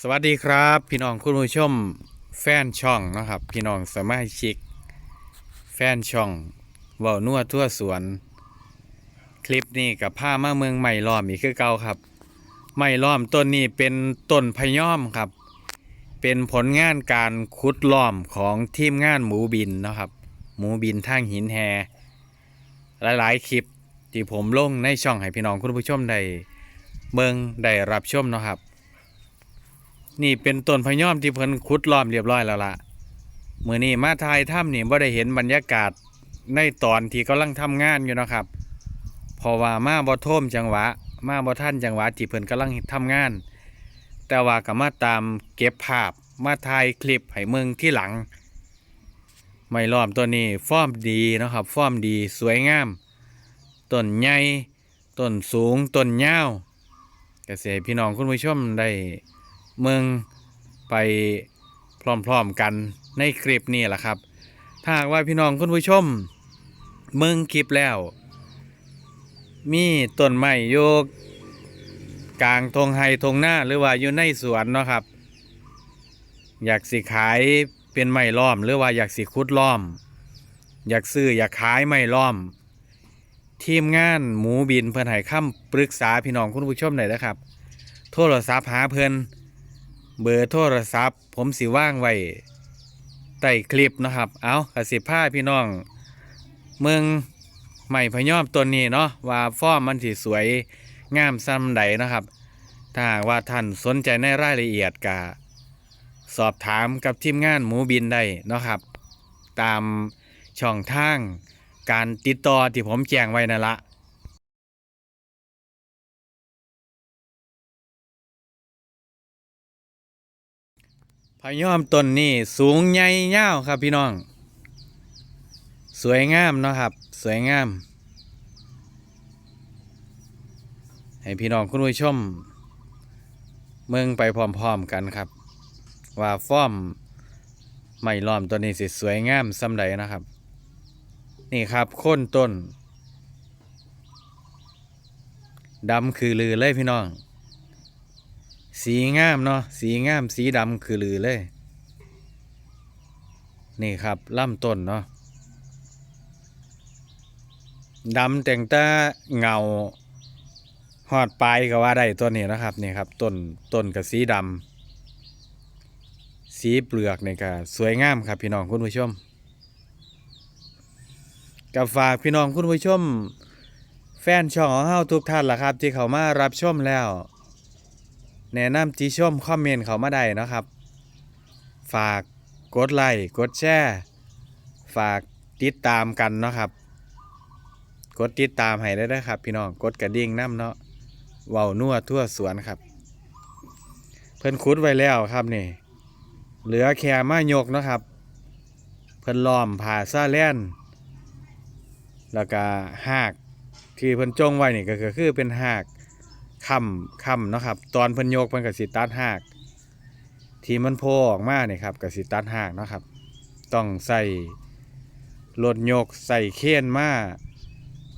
สวัสดีครับ พี่น้องคุณผู้ชมแฟนช่องนะครับ พี่น้องสมาชิก แฟนช่องเว้านัวทั่วสวน คลิปนี้กับผ้ามาเมืองใหม่ล้อมอีกคือเก่าครับใหม่ล้อมต้นนี้เป็นต้นพะย่อมครับ เป็นผลงานการขุดล้อมของทีมงานหมูบินนะครับ หมูบินทางหินแฮหลายๆคลิปที่ผมลงในช่องให้พี่น้องคุณผู้ชมได้เบิ่งได้รับชมนะครับ นี่เป็นต้นพยอมที่เพิ่นขุดล้อมเรียบร้อยแล้วล่ะมือนี้มาทายถ้ำนี่บ่ได้เห็นบรรยากาศในตอนที่กำลังทำงานอยู่นะครับเพราะว่ามาบ่ท่มจังหวะ มาบ่ทันจังหวะที่เพิ่นกำลังทำงาน แต่ว่าก็มาตามเก็บภาพมาถ่ายคลิปให้เมืองที่หลัง ไม่ล้อมตัวนี้ฟอร์มดีนะครับฟอร์มดีสวยงามต้นใหญ่ต้นสูงต้นยาวก็สิให้พี่น้องคุณผู้ชมได้ เมืองไปพร้อมๆกันในคลิปนี้แหละครับ ถ้าหากว่าพี่น้องคุณผู้ชม เมืองคลิปแล้ว มีต้นไม้โยกกลางทงไฮทงหน้าหรือว่าอยู่ในสวนเนาะครับ อยากสิขายเป็นไม้ล้อม หรือว่าอยากสิคุดล้อม อยากซื้ออยากขายไม้ล้อม ทีมงานหมูบินเพื่อนให้คำปรึกษาพี่น้องคุณผู้ชมหน่อยนะครับ โทรศัพท์หาเพิ่น เบอร์โทรศัพท์ ผมสิว่างไว้ใต้คลิปนะครับ เอากสิผ้าพี่น้อง เมืองใหม่พยอมต้นนี้เนาะว่าฟอร์มมันสิสวยงามซ้ำใดนะครับ ถ้าว่าท่านสนใจในรายละเอียดกะสอบถามกับทีมงานหมูบินได้เนาะครับ ตามช่องทางการติดต่อที่ผมแจ้งไว้นั่นละ พยอมต้นนี้สูงใหญ่ยาวครับพี่น้อง สวยงามเนาะครับ สวยงาม ให้พี่น้องคุณผู้ชม เมืองไปพร้อมๆกันครับ ว่าฟ้อมไม่ล้อมตัวนี้สิสวยงามสำใดนะครับ นี่ครับโค่นต้นดำคือลือเลยพี่น้อง สีงามเนาะสีงามสีดำคือลือเลย นี่ครับล่ำต้นเนาะดำแต่งตาเงาหอดปลายก็ว่าได้ตัวนี้นะครับนี่ครับต้นต้นกับสีดำสีเปลือกนี่ก็สวยงามครับพี่น้องคุณผู้ชมกับฝากพี่น้องคุณผู้ชม แฟนช่องของเฮาทุกท่านล่ะครับ ที่เขามารับชมแล้ว แนะนำจีชมคอมเมนต์เขามาได้นะครับ ฝากกดไลค์กดแชร์ฝากติดตามกันเนาะครับ กดติดตามให้ได้ด้อครับ พี่น้องกดกระดิ่งน้ำเนาะเว้านัวทั่วสวนครับ เพิ่นคุดไว้แล้วครับนี่ เหลือแค่มายกเนาะครับ เพิ่นล้อมผ่าซาแล่นแล้วก็หากที่เพิ่นจงไว้นี่ก็คือเป็นหาก ค่ำค่ำเนาะครับ ตอนเพิ่นโยกเพิ่นก็สิตัดหากที่มันโผล่ออกมาเนี่ยครับก็สิตัดหากเนาะครับ ต้องใส่รถโยกใส่เคนมา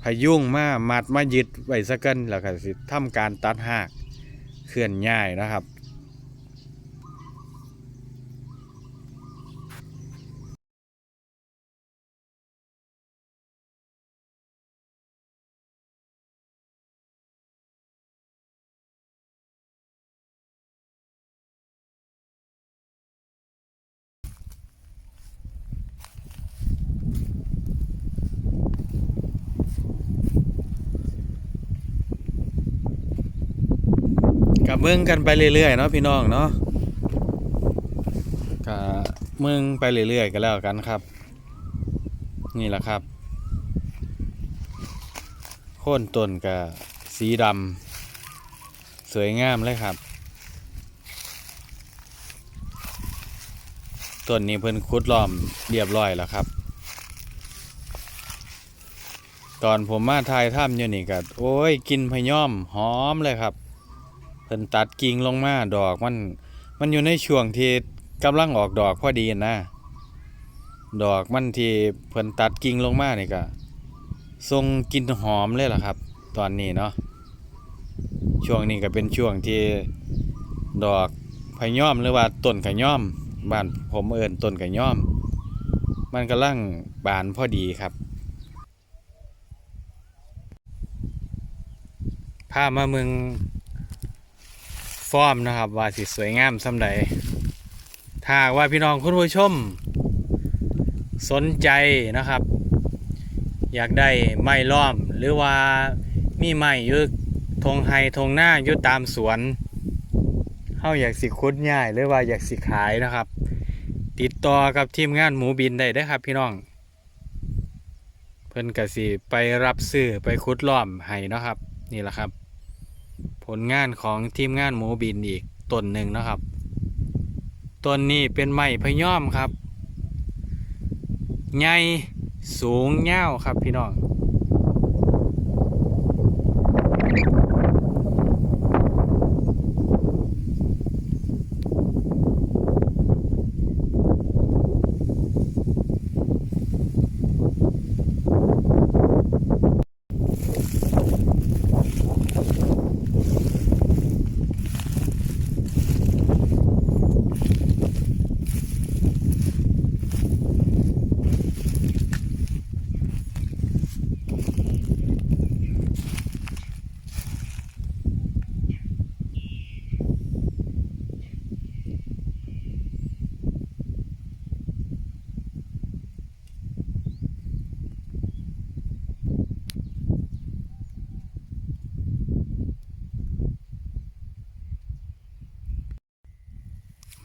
พยุงมามัดมายึดไว้สักันแล้วก็สิทำการตัดหากเคลื่อนย้ายนะครับ กับเมืองกันไปเรื่อยๆเนาะพี่น้องเนาะกับเมืองไปเรื่อยๆกันแล้วกันครับ นี่แหละครับโค่นต้นกับสีดำสวยงามเลยครับต้นนี้เพิ่นคุดล้อมเรียบร้อยแล้วครับ ตอนผมมาถ่ายถ้ำอยู่นี่ก็โอ้ยกลินพะย่อมหอมเลยครับ เพิ่นตัดกิ่งลงมาดอกมันมันอยู่ในช่วงที่กำลังออกดอกพอดีนะ ดอกมันที่เพิ่นตัดกิ่งลงมานี่ก็ทรงกลินหอมเลยล่ะครับ ตอนนี้เนาะช่วงนี้ก็เป็นช่วงที่ดอกพะย่อมหรือว่าต้นกะย่อม บ้านผมเอิ้นต้นกะย่อม มันกำลังบานพอดีครับพามาเมือง ฟอร์มนะครับว่าสิสวยงามส่ำใดถ้าว่าพี่น้องคุณผู้ชม สนใจนะครับ อยากได้ไม้ล้อม หรือว่ามีไม้ยู่ทงไฮทงหน้ายู่ตามสวนเฮาอยากสิคุดง่าย หรือว่าอยากสิขายนะครับ ติดต่อกับทีมงานหมูบินได้เด้ครับ พี่น้อง เพิ่นก็สิไปรับซื้อไปคุดล้อมให้นะครับ นี่แหละครับ ผลงานของทีมงานหมูบินอีกต้นหนึ่งนะครับต้นนี้เป็นไม้พะยอมครับใหญ่สูงเง่าวครับพี่น้อง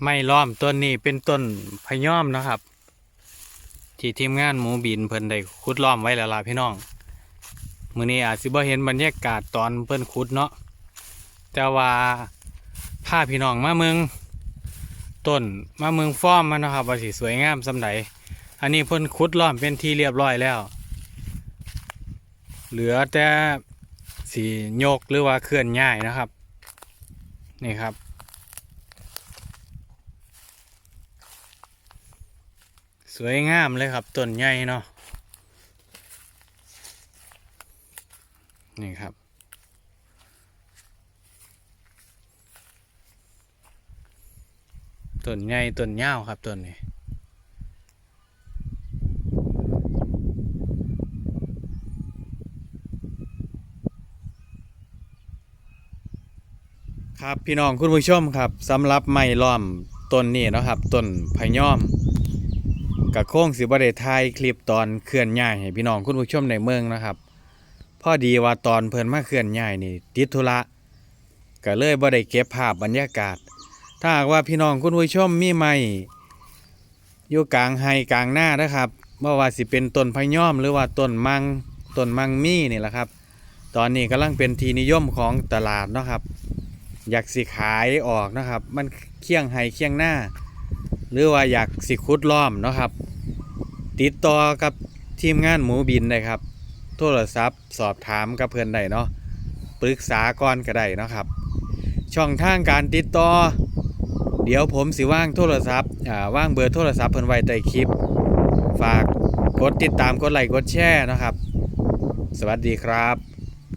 ไม่ล้อมต้นนี้เป็นต้นพะยอมนะครับ ที่ทีมงานหมูบินเพิ่นได้ขุดล้อมไว้แล้วล่ะพี่น้องมื้อนี้อาจสิบ่เห็นบรรยากาศตอนเพิ่นขุดเนาะแต่ว่าพาพี่น้องมาเมืองต้นมาเมืองฟ้อมมันนะครับว่าสิสวยงามสำใดอันนี้เพิ่นขุดล้อมเป็นที่เรียบร้อยแล้ว เหลือแต่สีโยกหรือว่าเคลื่อนย้ายนะครับ นี่ครับ สวยงามเลยครับต้นใหญ่เนาะนี่ครับต้นใหญ่ต้นยาวครับต้นนี้ครับพี่น้องคุณผู้ชมครับสำหรับไม้ล้อมต้นนี้นะครับต้นพะยอม กะโค้งสิบ่ได้ถ่ายคลิปตอนเคลื่อนย้ายให้พี่น้องคุณผู้ชมในเมืองนะครับพอดีว่าตอนเพิ่นมาเคลื่อนย้ายนี่ติดธุระก็เลยบ่ได้เก็บภาพบรรยากาศ ถ้าหากว่าพี่น้องคุณผู้ชมมีไม้อยู่กลางไฮกลางหน้านะครับบ่ว่าสิเป็นต้นพะยอมหรือว่าต้นมังต้นมังมี่นี่แหละครับ ตอนนี้กำลังเป็นที่นิยมของตลาดเนาะครับ อยากสิขายออกนะครับ มันเคียงไฮเคียงหน้า หรือว่าอยากสิคุดล้อมเนาะครับ ติดต่อกับทีมงานหมูบินได้ครับ โทรศัพท์สอบถามกับเพื่อนได้เนาะปรึกษาก่อนก็ได้เนาะครับ ช่องทางการติดต่อ เดี๋ยวผมสิว่างโทรศัพท์อ่าว่างเบอร์โทรศัพท์เพิ่นไว้ใต้คลิป ฝากกดติดตามกดไลค์กดแชร์นะครับ สวัสดีครับ